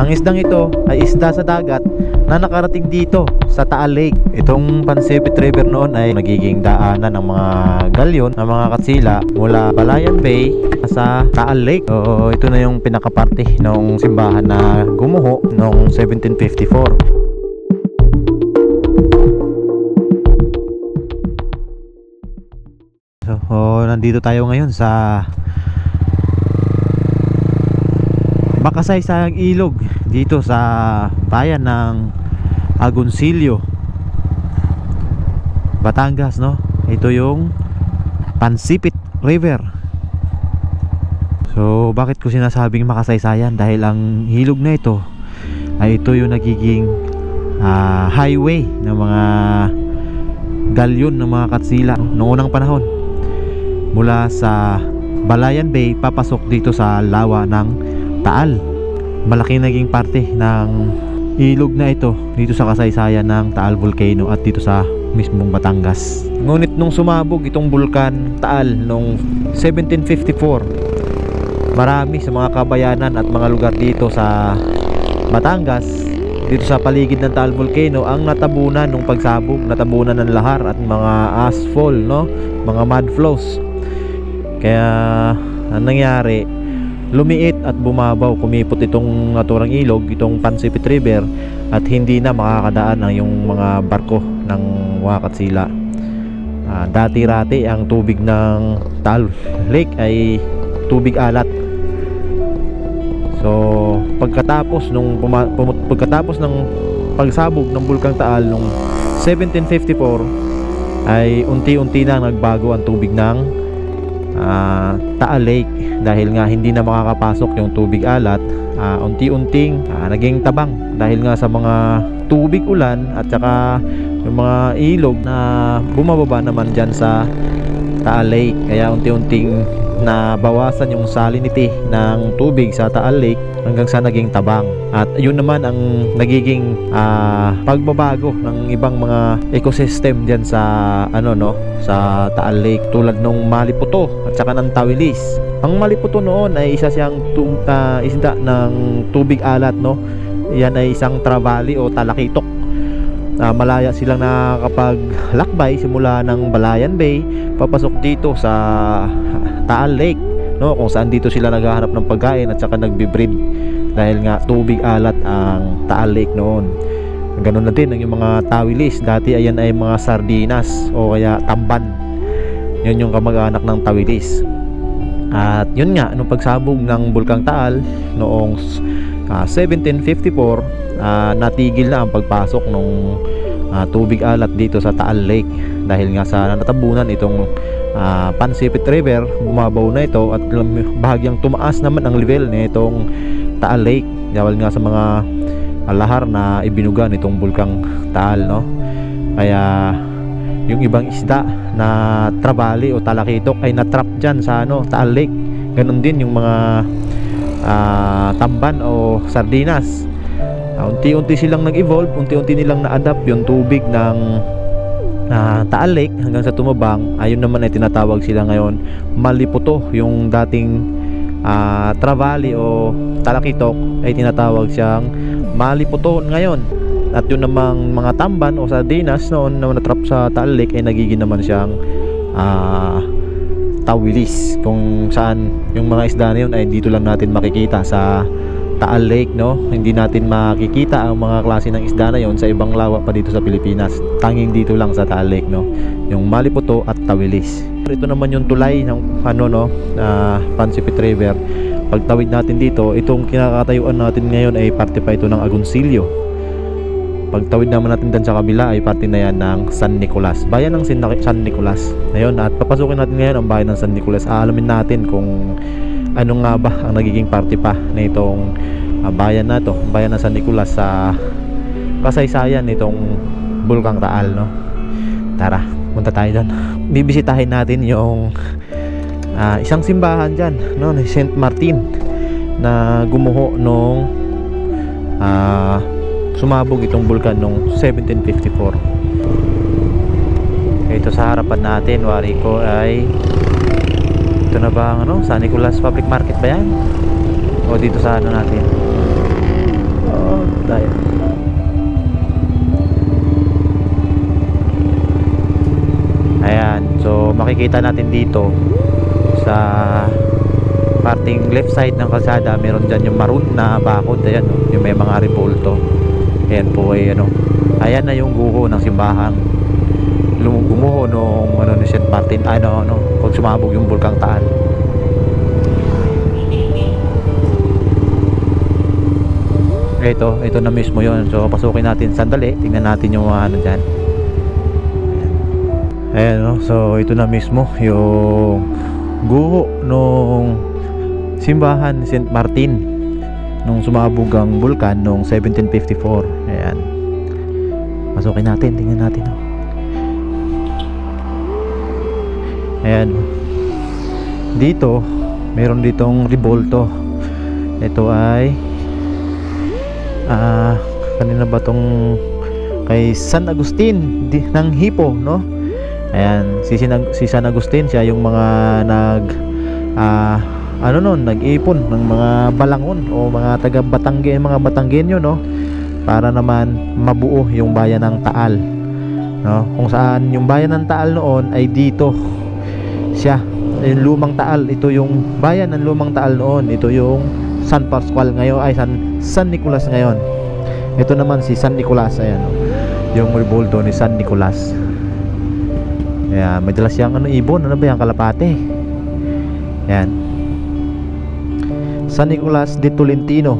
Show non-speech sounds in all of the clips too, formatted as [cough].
Ang isdang ito ay isda sa dagat na nakarating dito sa Taal Lake. Itong Pansipit River noon ay nagiging daanan ng mga galyon ng mga katsila mula Balayan Bay sa Taal Lake. So, ito na yung pinakaparte ng simbahan na gumuho noong 1754. So, oh, nandito tayo ngayon sa Bakasay sa ilog dito sa bayan ng Agoncillo Batangas no? Ito yung Pansipit River. So bakit ko sinasabing makasaysayan? Dahil ang hilog na ito ay ito yung nagiging ah, highway ng mga galyon ng mga katsila noong unang panahon. Mula sa Balayan Bay papasok dito sa lawa ng Taal. Malaki naging parte ng ilog na ito dito sa kasaysayan ng Taal Volcano at dito sa mismong Batangas. Ngunit nung sumabog itong bulkan Taal noong 1754, marami sa mga kabayanan at mga lugar dito sa Batangas dito sa paligid ng Taal Volcano ang natabunan nung pagsabog, natabunan ng lahar at mga asphalt, no? Mga mud flows. Kaya ang nangyari, lumiit at bumabaw, kumipot itong naturang ilog, itong Pansipit River at hindi na makakadaan ang yung mga barko ng mga katsila. Ah, dati-rati ang tubig ng Taal Lake ay tubig alat. So, pagkatapos nung pagkatapos ng pagsabog ng Bulkang Taal nung 1754 ay unti-unti na nagbago ang tubig ng ah, Taal Lake. Dahil nga hindi na makakapasok yung tubig alat ah, unti-unting ah, naging tabang. Dahil nga sa mga tubig ulan at saka yung mga ilog na bumababa naman dyan sa Taal Lake. Kaya unti-unting nabawasan yung salinity ng tubig sa Taal Lake hanggang sa naging tabang. At yun naman ang nagiging ah, pagbabago ng ibang mga ecosystem diyan sa ano no sa Taal Lake tulad nung Maliputo at saka ng Tawilis. Ang Maliputo noon ay isa siyang ah, isda ng tubig alat no? Yan ay isang trevally o talakitok Ah, malaya silang nakakapaglakbay simula ng Balayan Bay papasok dito sa Taal Lake no? Kung saan dito sila naghahanap ng pagkain at saka nagbi-breed dahil nga tubig alat ang Taal Lake noon. Ganun na din ang yung mga tawilis. Dati ayan ay mga sardinas o kaya tamban. Yun yung kamag-anak ng tawilis. At yun nga nung pagsabog ng Bulkang Taal noong ah, 1754 ah, natigil na ang pagpasok ng tubig alat dito sa Taal Lake. Dahil nga sa natabunan itong ah, Pansipit River bumabaw na ito at bahagyang tumaas naman ang level nitong Taal Lake. Dahil nga sa mga ah, lahar na ibinuga nitong bulkang Taal no? Kaya yung ibang isda na trabali o talakitok ay natrap dyan sa ano Taal Lake. Ganun din yung mga ah, tamban o sardinas Ah, unti-unti silang nag-evolve, unti-unti nilang na-adapt yung tubig ng ah, Taal Lake hanggang sa tumabang. Ayun naman ay tinatawag sila ngayon Maliputo, yung dating ah, Travali o Talakitok ay tinatawag siyang Maliputo ngayon. At yun namang mga tamban o sardinas noon na natrap sa Taal Lake ay nagiging naman siyang ah, tawilis kung saan yung mga isda na yun ay dito lang natin makikita sa Taal Lake no? Hindi natin makikita ang mga klase ng isda na yon sa ibang lawa pa dito sa Pilipinas. Tanging dito lang sa Taal Lake no? Yung Maliputo at Tawilis. Ito naman yung tulay ng ano no? Na Pansipit River. Pagtawid natin dito itong kinakatayuan natin ngayon ay parte pa ito ng Agoncillo pagtawid naman natin dyan sa kabila ay parte na yan ng San Nicolas. Bayan ng San Nicolas. Ayun at papasukin natin ngayon ang bayan ng San Nicolas. Aalamin natin kung ano nga ba ang nagiging parte pa na itong ah, bayan na to. Bayan ng San Nicolas sa kasaysayan nitong Bulkang Taal no? Tara punta tayo doon [laughs] bibisitahin natin yung ah, isang simbahan dyan no? Saint Martin na gumuho nung ah, sumabog itong bulkan noong 1754 ito sa harapan natin wari ko ay ito na ba ano? San Nicolas Public Market ba yan? O dito sa ano natin? Oh tayo. Ayan so makikita natin dito sa parting left side ng kalsada meron dyan yung maroon na bakod. Ayan oh, yung may mga repulto ayan po ay ano ayan na yung guho ng simbahan gumuho nung ano ni St. Martin ano ano pag sumabog yung bulkang Taal ito ito na mismo yon so pasukin natin sandali tingnan natin yung ano dyan ayan no? so ito na mismo yung guho nung simbahan St. Martin nung sumabog ang bulkan noong 1754 ayan. Pasukin natin tingnan natin oh. ayan. Dito meron ditong revolto. Ito ay ah kanina ba tong kay San Agustin di, ng Hipo no? Ayan si, Sin- si San Agustin siya yung mga nag ah ano nun nag-ipon ng mga balangon o mga taga Batanggen mga Batanggenyo no? Para naman mabuo yung bayan ng Taal no? Kung saan yung bayan ng Taal noon ay dito. Siya yung lumang Taal ito yung bayan ng lumang Taal noon. Ito yung San Pascual ngayon ay San San Nicolas ngayon. Ito naman si San Nicolas ayan oh. yung revolto ni San Nicolas. Ayan, may dala siyang ano ibon ano ba yan kalapate? Ayan San Nicolas de Tolentino.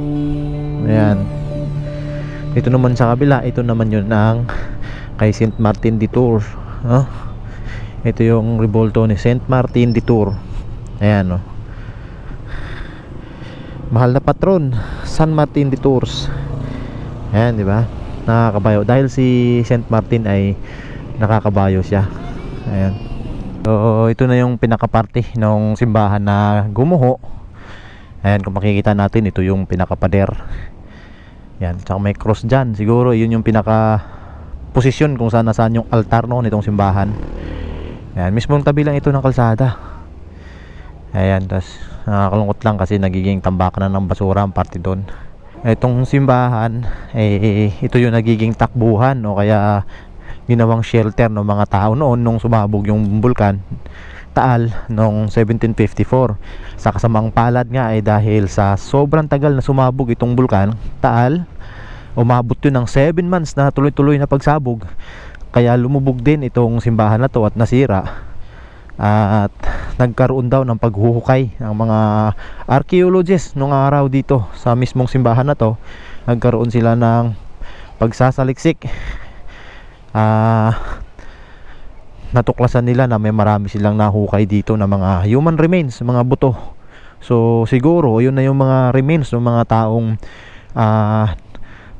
Ayan. Ito naman sa kabila ito naman yun ang kay Saint Martin de Tours no? ito yung revolto ni Saint Martin de Tours. Ayan no? Mahal na patron San Martin de Tours. Ayan di ba? Nakakabayo. Dahil si Saint Martin ay nakakabayo siya. Ayan. So ito na yung pinakaparte ng simbahan na gumuho ayan kung makikita natin ito yung pinakapader. Yan tsaka may cross dyan. Siguro yun yung pinaka posisyon kung saan nasaan yung altar noon itong simbahan. Ayan mismong tabi lang ito ng kalsada. Ayan tas nakakalungkot lang kasi nagiging tambakan na ng basura ang parte doon. Itong simbahan eh, ito yung nagiging takbuhan o kaya ginawang shelter ng mga tao noon nung sumabog yung bulkan Taal noong 1754 sa kasamang palad nga ay dahil sa sobrang tagal na sumabog itong bulkan Taal umabot yun ng 7 months na tuloy-tuloy na pagsabog. Kaya lumubog din itong simbahan na to at nasira. At nagkaroon daw ng paghuhukay ng mga archaeologists nung araw dito sa mismong simbahan na to. Nagkaroon sila ng pagsasaliksik. Ah natuklasan nila na may marami silang nahukay dito na mga human remains, mga buto. So siguro yun na yung mga remains ng mga taong ah,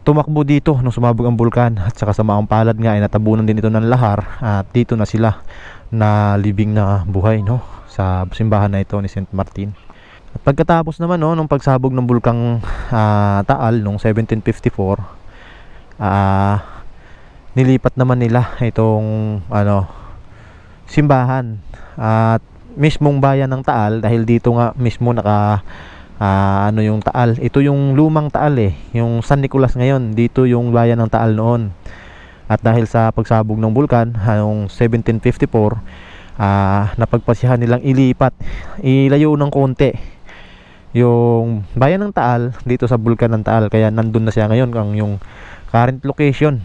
tumakbo dito nung sumabog ang bulkan at saka sa maang palad nga ay natabunan din ito ng lahar at dito na sila na libing na buhay no sa simbahan na ito ni St. Martin. At pagkatapos naman no nung pagsabog ng bulkang ah, Taal nung 1754 ah nilipat naman nila itong ano simbahan at mismong bayan ng Taal dahil dito nga mismo naka ah, ano yung Taal. Ito yung lumang Taal eh yung San Nicolas ngayon dito yung bayan ng Taal noon. At dahil sa pagsabog ng bulkan noong 1754 ah, napagpasyahan nilang ilipat ilayo ng konti yung bayan ng Taal dito sa bulkan ng Taal. Kaya nandun na siya ngayon ang yung current location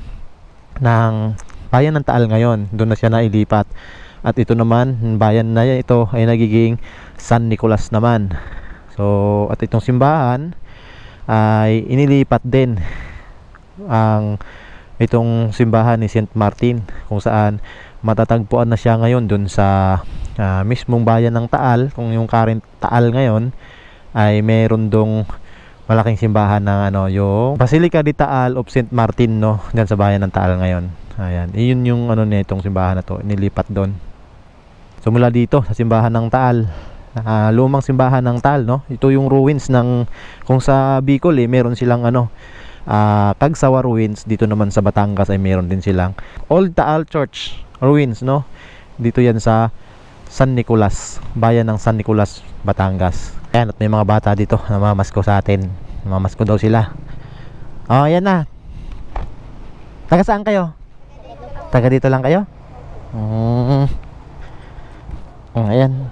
ng bayan ng Taal ngayon. Doon na siya nailipat at ito naman bayan na ito ay nagiging San Nicolas naman. So at itong simbahan ay inilipat din ang itong simbahan ni St. Martin kung saan matatagpuan na siya ngayon dun sa ah, mismong bayan ng Taal. Kung yung current Taal ngayon ay meron dong malaking simbahan ng ano yung Basilica de Taal of St. Martin no? Diyan sa bayan ng Taal ngayon. Ayan. Iyon yung ano nitong simbahan na to nilipat doon So mula dito sa simbahan ng Taal, ah, lumang simbahan ng Taal, no? Ito yung ruins ng kung sa Bicol eh meron silang ano ah, Kagsawa ruins, dito naman sa Batangas ay meron din silang Old Taal Church ruins, no? Dito yan sa San Nicolas, bayan ng San Nicolas, Batangas. Ayan, at may mga bata dito na mamasko sa atin. Mamasko daw sila. Oh, ayan na. Taga saan kayo? Taga dito lang kayo? Mm. Oh, ayan.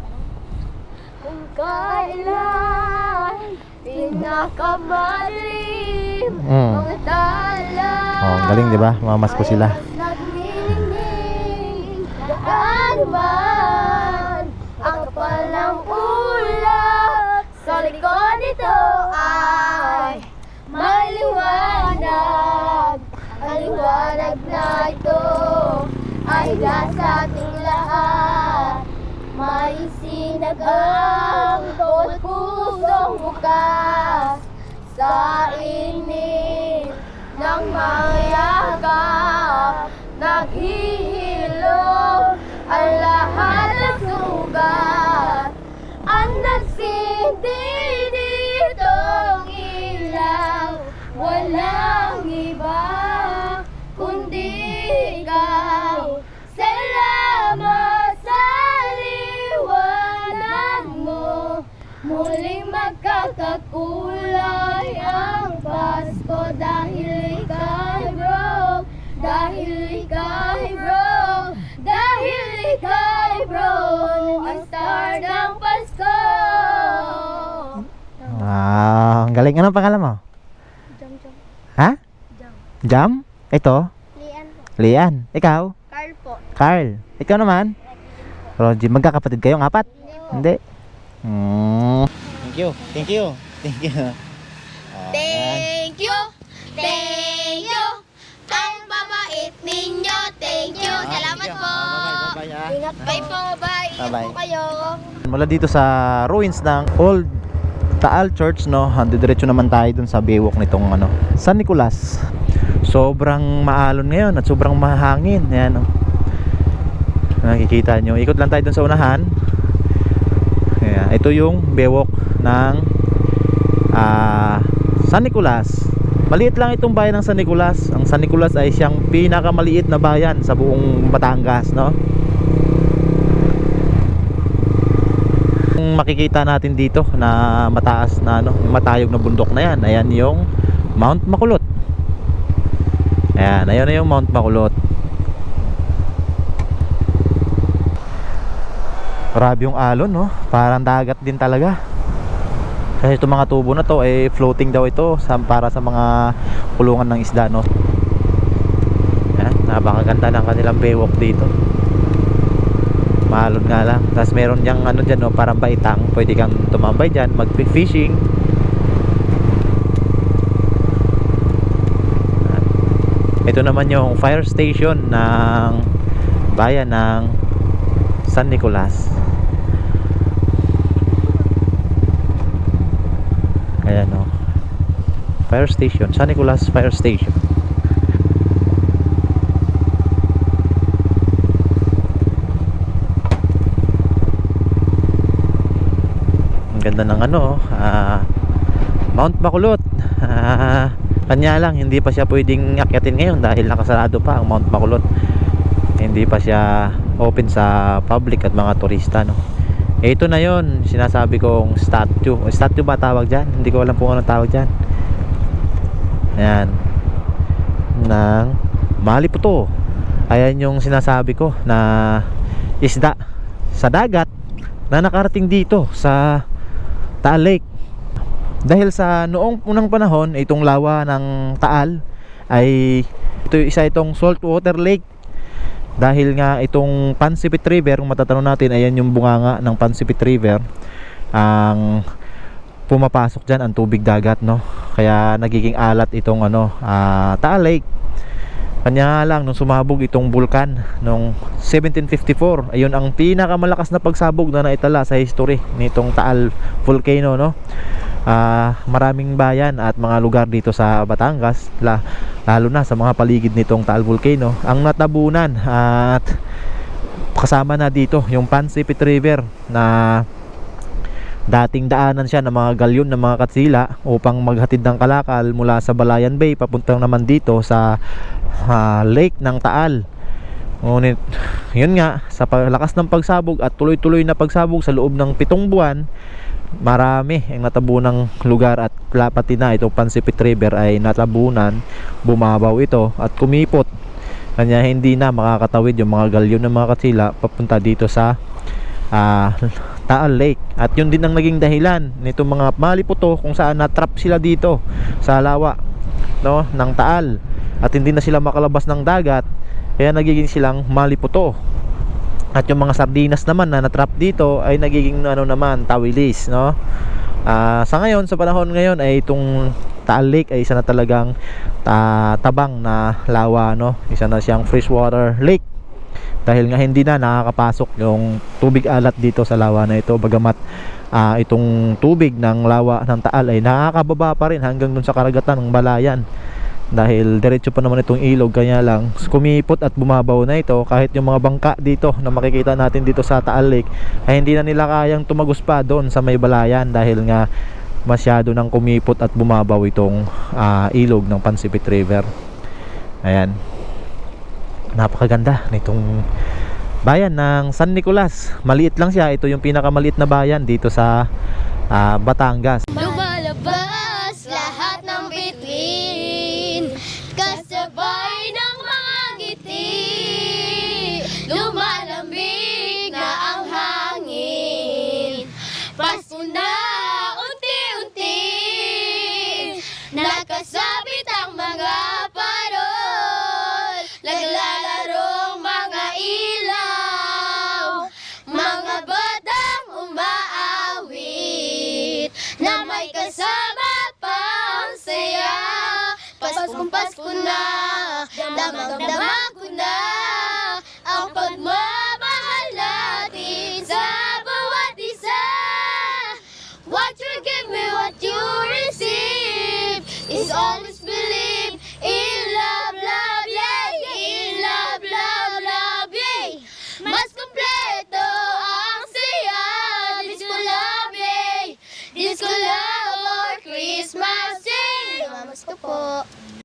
Kung kailan Pinakamalilim Mm. Mga tala Oh, galing, di ba? Mamas ko sila. Ano man Ang kapal ng ulap Sa likod nito ay May liwanag Ang liwanag na ito Ay nasa sinagang Bawat pusong bukas Sa init ng mga ang galing. Anong pangalan mo? Jam jam Ha? jam Jam? Ito? Lian po Lian. Ikaw? Carl po Carl. Ikaw naman? Rogie. Magkakapatid kayong apat? Hindi po Hindi. Mm. Thank you. Thank you. Thank you. Thank you Thank you Ang babait ninyo Thank you Salamat po Bye-bye. ah. Ingat Bye po, bye. Bye-bye. po kayo. Mula dito sa ruins ng Old Taal Church, no? Diretso naman tayo dun sa bewok nitong ano, San Nicolas. Sobrang maalon ngayon at sobrang mahangin. Ayan, no? Nakikita nyo. Ikot lang tayo dun sa unahan. Ayan, ito yung bewok ng ah, San Nicolas. Maliit lang itong bayan ng San Nicolas. Ang San Nicolas ay siyang pinakamaliit na bayan sa buong Batangas, no? Makikita natin dito na mataas na ano, matayog na bundok na yan. Ayan yung Mount Makulot. Ayan, ayun na yung Mount Makulot. Grabe yung alon, no? Parang dagat din talaga. Kasi itong mga tubo na to ay floating daw ito sa, para sa mga kulungan ng isda, no? Ayan, napakaganda ng kanilang baywalk dito. Mahalon nga lang. Tapos meron diyang ano dyan, no, parang baitang. Pwede kang tumambay dyan, mag-fishing. Ito naman yung fire station ng bayan ng San Nicolas. Ayan o. Fire station. San Nicolas Fire Station. Ganda ng ano, ah, Mount Bacolod. Ah, kanya lang, hindi pa siya pwedeng akyatin ngayon dahil nakasarado pa ang Mount Bacolod. Hindi pa siya open sa public at mga turista, no. Eh, ito na yon sinasabi kong statue. Statue ba tawag dyan? Hindi ko alam kung anong tawag dyan. Ayan. Ng Maliputo. Ayan yung sinasabi ko na isda sa dagat na nakarating dito sa Taal Lake. Dahil sa noong unang panahon, itong lawa ng Taal ay ito isa itong saltwater lake. Dahil nga itong Pansipit River kung matatanong natin ayan yung bunganga ng Pansipit River ang pumapasok dyan ang tubig dagat no? Kaya nagiging alat itong ano ah, Taal Lake kanya lang nung sumabog itong bulkan nung 1754 ayun ang pinakamalakas na pagsabog na naitala sa history nitong Taal Volcano no? Ah, maraming bayan at mga lugar dito sa Batangas la, lalo na sa mga paligid nitong Taal Volcano ang natabunan at kasama na dito yung Pansipit River na dating daanan siya ng mga galyon ng mga katsila upang maghatid ng kalakal mula sa Balayan Bay papuntang naman dito sa ah, lake ng Taal. Ngunit yun nga sa lakas ng pagsabog at tuloy-tuloy na pagsabog sa loob ng pitong buwan marami ang natabunang lugar at pati na itong Pansipit River ay natabunan. Bumabaw ito at kumipot. Kanya hindi na makakatawid yung mga galyon ng mga katsila papunta dito sa ah, Taal Lake. At yun din ang naging dahilan nitong mga maliputo kung saan na-trap sila dito sa lawa no, ng Taal. At hindi na sila makalabas ng dagat, kaya nagiging silang maliputo. At yung mga sardinas naman na na-trap dito ay nagiging ano naman, tawilis, no? Ah, sa ngayon, sa panahon ngayon ay itong Taal Lake ay isa na talagang ah, tabang na lawa, no? Isa na siyang freshwater lake dahil nga hindi na nakakapasok yung tubig alat dito sa lawa na ito. Bagamat ah, itong tubig ng lawa ng Taal ay nakakababa pa rin hanggang dun sa karagatan ng Balayan. Dahil diretso pa naman itong ilog kaya lang kumipot at bumabaw na ito. Kahit yung mga bangka dito na makikita natin dito sa Taal Lake ay hindi na nila kayang tumagos pa doon sa may Balayan. Dahil nga masyado nang kumipot at bumabaw itong ah, ilog ng Pansipit River. Ayan napakaganda nitong bayan ng San Nicolas. Maliit lang siya. Ito yung pinakamaliit na bayan dito sa ah, Batangas. Damang-dama ko na